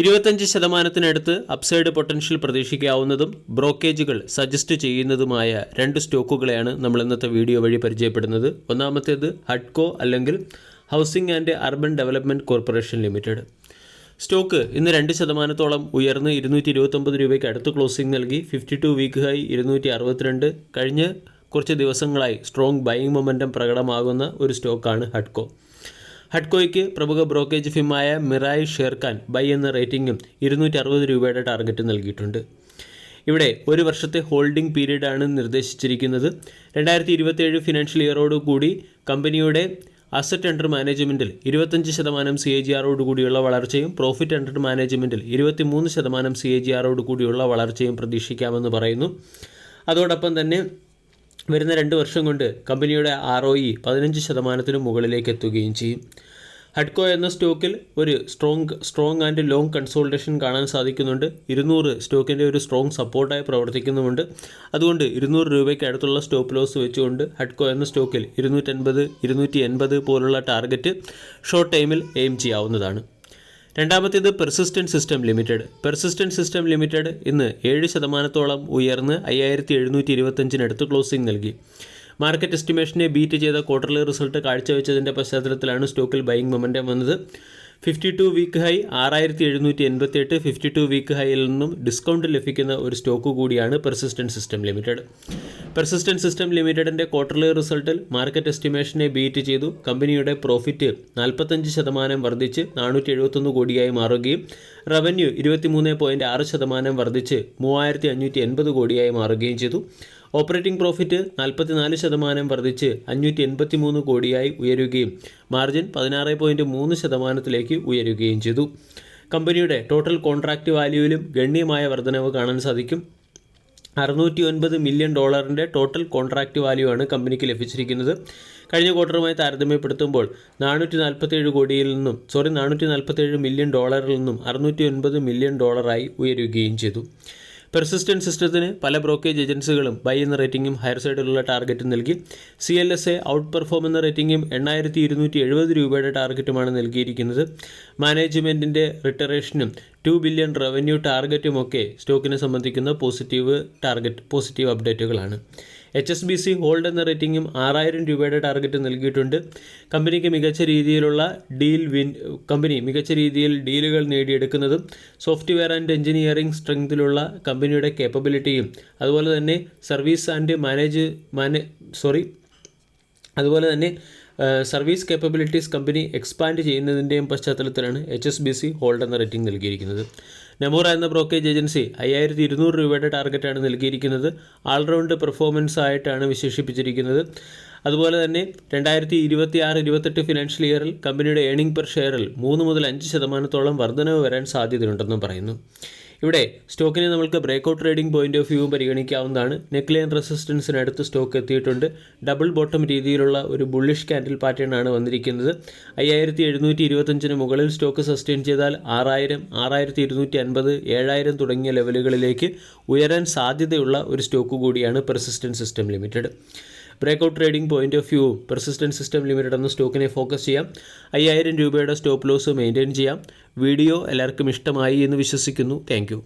ഇരുപത്തഞ്ച് ശതമാനത്തിനടുത്ത് upside potential പ്രതീക്ഷിക്കാവുന്നതും ബ്രോക്കേജുകൾ സജസ്റ്റ് ചെയ്യുന്നതുമായ രണ്ട് സ്റ്റോക്കുകളെയാണ് നമ്മൾ ഇന്നത്തെ വീഡിയോ വഴി പരിചയപ്പെടുന്നത്. ഒന്നാമത്തേത് ഹഡ്കോ അല്ലെങ്കിൽ housing and urban development corporation limited. Stock ഇന്ന് രണ്ട് ശതമാനത്തോളം ഉയർന്ന് ഇരുന്നൂറ്റി ഇരുപത്തൊമ്പത് രൂപയ്ക്ക് അടുത്ത് ക്ലോസിംഗ് നൽകി. ഫിഫ്റ്റി ടു വീക്ക് ഹൈ ഇരുന്നൂറ്റി അറുപത്തിരണ്ട് കഴിഞ്ഞ് കുറച്ച് ദിവസങ്ങളായി സ്ട്രോങ് ബൈയിങ് മൊമെന്റം പ്രകടമാകുന്ന ഒരു സ്റ്റോക്കാണ് ഹഡ്കോ. ഹഡ്കോയ്ക്ക് പ്രമുഖ ബ്രോക്കേജ് ഫിമായ മിറായ് ഷേർഖാൻ ബൈ എന്ന റേറ്റിംഗും ഇരുന്നൂറ്റി അറുപത് രൂപയുടെ ടാർഗറ്റ് നൽകിയിട്ടുണ്ട്. ഇവിടെ ഒരു വർഷത്തെ ഹോൾഡിംഗ് പീരീഡാണ് നിർദ്ദേശിച്ചിരിക്കുന്നത്. രണ്ടായിരത്തി ഇരുപത്തിയേഴ് ഫിനാൻഷ്യൽ ഇയറോട് കൂടി കമ്പനിയുടെ അസറ്റ് അണ്ടർ മാനേജ്മെന്റിൽ ഇരുപത്തഞ്ച് ശതമാനം സി എ ജി ആറോട് കൂടിയുള്ള വളർച്ചയും പ്രോഫിറ്റ് അണ്ടർ മാനേജ്മെന്റിൽ ഇരുപത്തിമൂന്ന് ശതമാനം സി എ ജി ആറോട് കൂടിയുള്ള വളർച്ചയും പ്രതീക്ഷിക്കാമെന്ന് പറയുന്നു. അതോടൊപ്പം തന്നെ വരുന്ന രണ്ട് വർഷം കൊണ്ട് കമ്പനിയുടെ ആർ ഒ ഇ പതിനഞ്ച് ശതമാനത്തിനും മുകളിലേക്ക് എത്തുകയും ചെയ്യും. ഹഡ്കോ എന്ന സ്റ്റോക്കിൽ ഒരു strong strong and long consultation കാണാൻ സാധിക്കുന്നുണ്ട്. ഇരുന്നൂറ് സ്റ്റോക്കിന്റെ ഒരു സ്ട്രോങ് സപ്പോർട്ടായി പ്രവർത്തിക്കുന്നുമുണ്ട്. അതുകൊണ്ട് ഇരുന്നൂറ് രൂപയ്ക്ക് അടുത്തുള്ള സ്റ്റോപ്പ് ലോസ് വെച്ചുകൊണ്ട് ഹഡ്കോ എന്ന സ്റ്റോക്കിൽ ഇരുന്നൂറ്റൻപത് ഇരുന്നൂറ്റി എൺപത് പോലുള്ള ടാർഗറ്റ് ഷോർട്ട് ടൈമിൽ എയിം ചെയ്യാവുന്നതാണ്. രണ്ടാമത്തേത് persistent system limited persistent system limited ഇന്ന് ഏഴ് ശതമാനത്തോളം ഉയർന്ന് അയ്യായിരത്തി എഴുന്നൂറ്റി ഇരുപത്തഞ്ചിനടുത്ത് ക്ലോസിംഗ് നൽകി. മാർക്കറ്റ് എസ്റ്റിമേഷനെ ബീറ്റ് ചെയ്ത ക്വാർട്ടർലി റിസൾട്ട് കാഴ്ചവെച്ചതിന്റെ പശ്ചാത്തലത്തിലാണ് സ്റ്റോക്കിൽ ബൈയിങ് മൊമെന്റം വന്നത്. ഫിഫ്റ്റി ടു വീക്ക് ഹൈ ആറായിരത്തി എഴുന്നൂറ്റി എൺപത്തി എട്ട് ഫിഫ്റ്റി ടു വീക്ക് ഹൈയിൽ നിന്നും ഡിസ്കൗണ്ട് ലഭിക്കുന്ന ഒരു സ്റ്റോക്ക് കൂടിയാണ് persistent system limited persistent system ലിമിറ്റഡിന്റെ ക്വാർട്ടർലി റിസൾട്ടിൽ മാർക്കറ്റ് എസ്റ്റിമേഷനെ ബീറ്റ് ചെയ്തു. കമ്പനിയുടെ പ്രോഫിറ്റ് നാൽപ്പത്തഞ്ച് ശതമാനം വർദ്ധിച്ച് നാനൂറ്റി എഴുപത്തൊന്ന് കോടിയായി മാറുകയും റവന്യൂ ഇരുപത്തിമൂന്ന് പോയിന്റ് ആറ് ശതമാനം വർദ്ധിച്ച് മൂവായിരത്തി അഞ്ഞൂറ്റി എൺപത് കോടിയായി മാറുകയും ചെയ്തു. ഓപ്പറേറ്റിംഗ് പ്രോഫിറ്റ് നാൽപ്പത്തിനാല് ശതമാനം വർദ്ധിച്ച് അഞ്ഞൂറ്റി എൺപത്തി മൂന്ന് കോടിയായി ഉയരുകയും മാർജിൻ പതിനാറ് പോയിന്റ് മൂന്ന് ശതമാനത്തിലേക്ക് ഉയരുകയും ചെയ്തു. കമ്പനിയുടെ ടോട്ടൽ കോൺട്രാക്റ്റ് വാല്യൂവിലും ഗണ്യമായ വർധനവ് കാണാൻ സാധിക്കും. അറുന്നൂറ്റി ഒൻപത് മില്യൺ ഡോളറിന്റെ ടോട്ടൽ കോൺട്രാക്റ്റ് വാല്യൂ ആണ് കമ്പനിക്ക് ലഭിച്ചിരിക്കുന്നത്. കഴിഞ്ഞ ക്വാർട്ടറുമായി താരതമ്യപ്പെടുത്തുമ്പോൾ നാനൂറ്റി നാൽപ്പത്തേഴ് കോടിയിൽ നിന്നും സോറി നാനൂറ്റി നാൽപ്പത്തേഴ് മില്യൺ ഡോളറിൽ നിന്നും അറുന്നൂറ്റി ഒൻപത് മില്യൺ ഡോളറായി ഉയരുകയും ചെയ്തു. പെർസിസ്റ്റന്റ് സിസ്റ്റത്തിന് പല ബ്രോക്കേജ് ഏജൻസികളും ബൈ എന്ന റേറ്റിംഗും ഹയർ സൈഡിലുള്ള ടാർഗറ്റും നൽകി. C L S A outperform എന്ന റേറ്റിംഗും എണ്ണായിരത്തി ഇരുന്നൂറ്റി എഴുപത് രൂപയുടെ ടാർഗറ്റുമാണ് നൽകിയിരിക്കുന്നത്. മാനേജ്മെന്റിന്റെ റിട്ടറേഷനും ടു ബില്യൺ റവന്യൂ ടാർഗറ്റുമൊക്കെ സ്റ്റോക്കിനെ സംബന്ധിക്കുന്ന positive target positive അപ്ഡേറ്റുകളാണ് H S B C hold എന്ന റേറ്റിംഗും ആറായിരം രൂപയുടെ ടാർഗറ്റ് നൽകിയിട്ടുണ്ട്. കമ്പനിക്ക് മികച്ച രീതിയിലുള്ള ഡീൽ വിൻ കമ്പനി മികച്ച രീതിയിൽ ഡീലുകൾ നേടിയെടുക്കുന്നതും സോഫ്റ്റ്വെയർ ആൻഡ് എഞ്ചിനീയറിംഗ് സ്ട്രെങ്തിലുള്ള കമ്പനിയുടെ കേപ്പബിലിറ്റിയും അതുപോലെ തന്നെ സർവീസ് ആൻഡ് മാനേജ് മാനേ സോറി അതുപോലെ തന്നെ സർവീസ് കേപ്പബിലിറ്റീസ് കമ്പനി എക്സ്പാൻഡ് ചെയ്യുന്നതിന്റെയും പശ്ചാത്തലത്തിലാണ് H S B C hold എന്ന റേറ്റിംഗ് നൽകിയിരിക്കുന്നത്. നെമോറ എന്ന ബ്രോക്കേജ് ഏജൻസി അയ്യായിരത്തി ഇരുന്നൂറ് രൂപയുടെ ടാർഗറ്റാണ് നൽകിയിരിക്കുന്നത്. ആൾറൗണ്ട് പെർഫോമൻസ് ആയിട്ടാണ് വിശേഷിപ്പിച്ചിരിക്കുന്നത്. അതുപോലെ തന്നെ രണ്ടായിരത്തി ഇരുപത്തി ആറ് ഇരുപത്തെട്ട് ഫിനാൻഷ്യൽ ഇയറിൽ കമ്പനിയുടെ ഏണിംഗ് പെർ ഷെയറിൽ മൂന്ന് മുതൽ അഞ്ച് ശതമാനത്തോളം വർധനവ് വരാൻ സാധ്യതയുണ്ടെന്നും പറയുന്നു. ഇവിടെ സ്റ്റോക്കിനെ നമുക്ക് breakout trading point of view പരിഗണിക്കാവുന്നതാണ്. Neckline റെസിസ്റ്റൻസിനടുത്ത് സ്റ്റോക്ക് എത്തിയിട്ടുണ്ട്. ഡബിൾ ബോട്ടം രീതിയിലുള്ള ഒരു ബുള്ളിഷ് കാൻഡിൽ പാറ്റേൺ ആണ് വന്നിരിക്കുന്നത്. അയ്യായിരത്തി എഴുന്നൂറ്റി ഇരുപത്തഞ്ചിന് മുകളിൽ സ്റ്റോക്ക് സസ്റ്റെയിൻ ചെയ്താൽ ആറായിരം ആറായിരത്തി ഇരുന്നൂറ്റി അൻപത് ഏഴായിരം തുടങ്ങിയ ലെവലുകളിലേക്ക് ഉയരാൻ സാധ്യതയുള്ള ഒരു സ്റ്റോക്ക് കൂടിയാണ് persistent system limited breakout trading point of view persistent system limited എന്ന സ്റ്റോക്കിനെ ഫോക്കസ് ചെയ്യാം. അയ്യായിരം രൂപയുടെ സ്റ്റോപ്പ് ലോസ് മെയിന്റെയിൻ ചെയ്യാം. വീഡിയോ എല്ലാവർക്കും ഇഷ്ടമായി എന്ന് വിശ്വസിക്കുന്നു. താങ്ക്